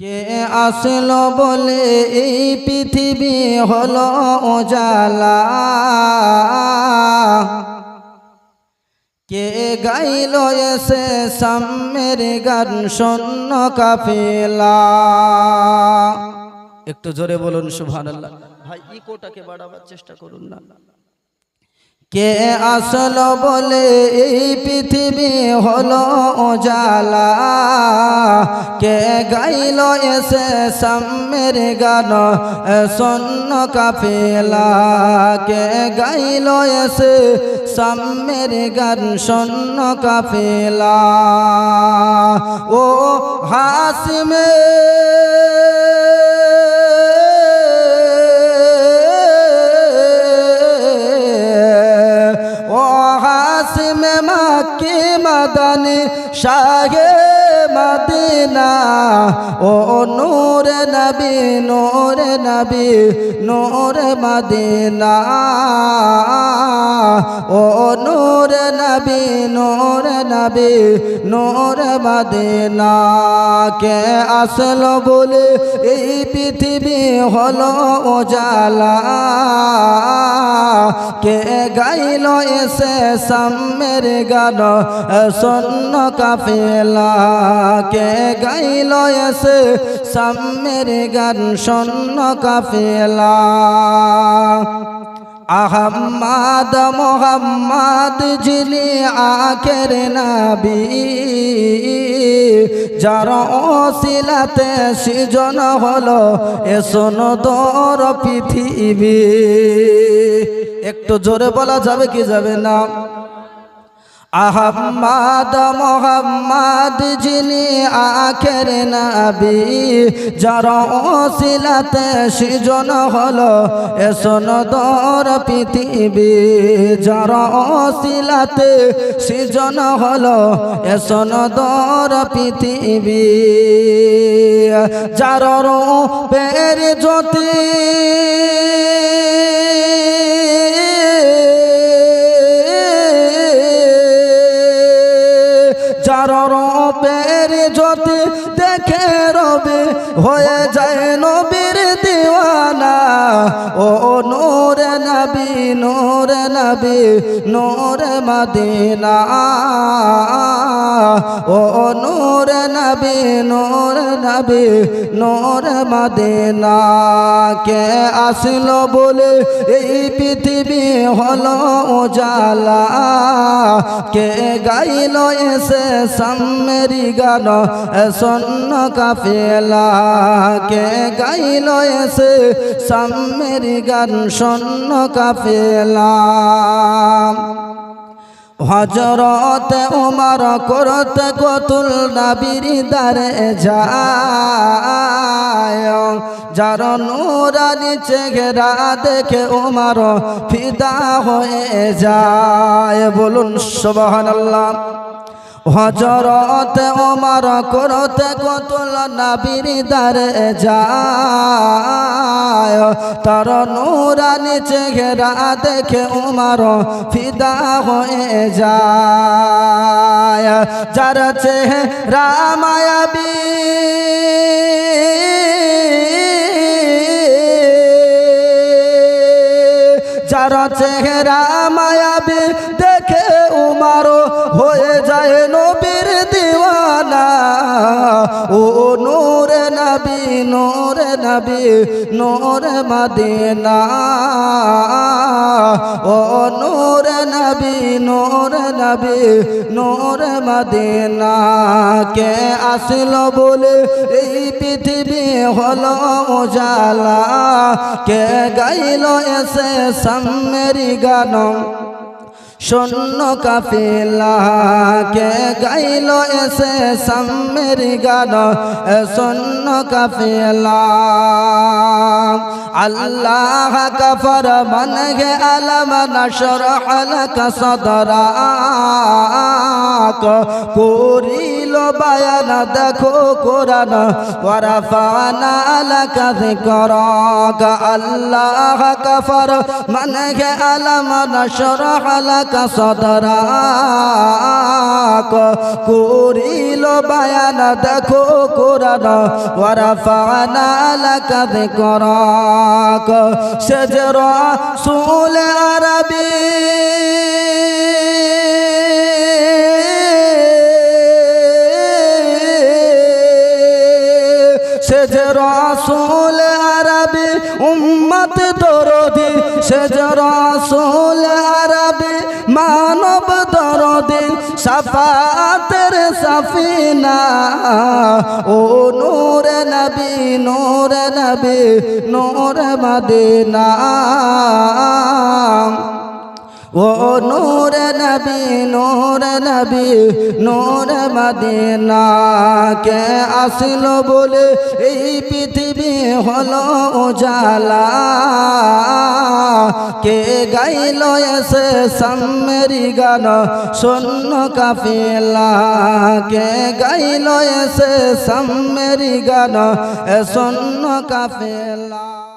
কে আসলো বলে এই পৃথিবী হলো ওজালা কে গাইল এসে সাম্যের গান শূন্য কাফেলা? একটু জোরে বলুন সুবহানাল্লাহ। ভাই ইকোটাকে বাড়াবার চেষ্টা করুন না। কে আসলো বলে এই পৃথিবী হলো ওজালা কে গাইল এসে সাম্যের গান সন্ন কাফেলা? কে গাইল এসে সাম্যের গান সন্ন কাফেলা? ও হাসিমে মাকে মাদানি, শাহে মদিনা। ও নূর নবী নূর নবী, নূর মদিনা। ও নূর নবী নূর নবী, নূর মদিনা। কে আসলো বলে, এই পৃথিবী হলো ওজালা কে গাইল এসে সাম্যের গান সন্ন কাফেলা। কে গাইল এসে সাম্যের গান সন্ন কাফেলা। আহম্মদ মোহাম্মদ যিনি আখের নবী, যার অশিলাতে সৃজন হলো, এ দর পৃথিবী। একটু জোরে বলা যাবে কি যাবে না? আহম্মদ, মোহাম্মদ যিনি আখের নবী, যার অশিলাতে সৃজন হলো এসন দর পৃথিবী, যার অশিলাতে সৃজন হলো এ দর পৃথিবী, যার পের জ্যোতি রূপের জ্যোতি দেখে রবে, হয়ে যায় নবীর দিওয়ানা। ও নূর নবী নূর নবী, নূর মদিনা। ও নূর নবী নূর নবী, নূর মদিনা। কে আসলো বলে, এই পৃথিবী হলো উজালা। কে গাইল এসে সাম্মেরি গান সন্ন কাফেলা। কে গাইল এসে সাম্মেরি গান সন্ন কাফেলা। হজরত উমর করতে কতুল নাবির দারে যায়। যার নুরানি চেহারা দেখে উমর ফিদা হয়ে যায়। বলুন, সুবহানাল্লাহ। হজরত ওমর করতে কতুল নাবির দারে যায়। তার নুরানি চেহারা দেখে উমার ফিদা হয়ে যায়। যার চেহারা মায়াবী। যার চেহারা মায়াবী ও নূর নবী নূর নবী, নূর মদিনা। ও নূর নবী নূর নবী, নূর মদিনা। কে আসলো বলে, এই পৃথিবী হলো উজালা। কে গাইল এসে সাম্মেরি গান শূন্য কাফিলা কে গাইল এসে সামের গান শূন্য কাফিলা। আল্লাহ কফর মন গে আলম নশর হলক সদরা করিল বায়ান দেখো কোরআন ওয়ারাফানা লাকা যিকরাক আল্লাহ কাফার মান আলম নশরহ লাকা সদরাক করিল বায়ান দেখো কোরআন ওয়ারাফানা লাকা যিকরাক সেজরা সুল আরবী উম্মত দরদি, সে যে আরবে, মানব দরদি, সাফাতের সাফিনা। ও নূর নবী নূর নবী, নূর মদিনা। ও নূর নবী নূর নবী, নূর মদিনা কে আসিল বলে এই পৃথিবী হলো উজালা। কে গাইল এসে সামেরি গান, শূন্য কাফিলা। কে গাইল এসে সামেরি গান শূন্য কাফিলা।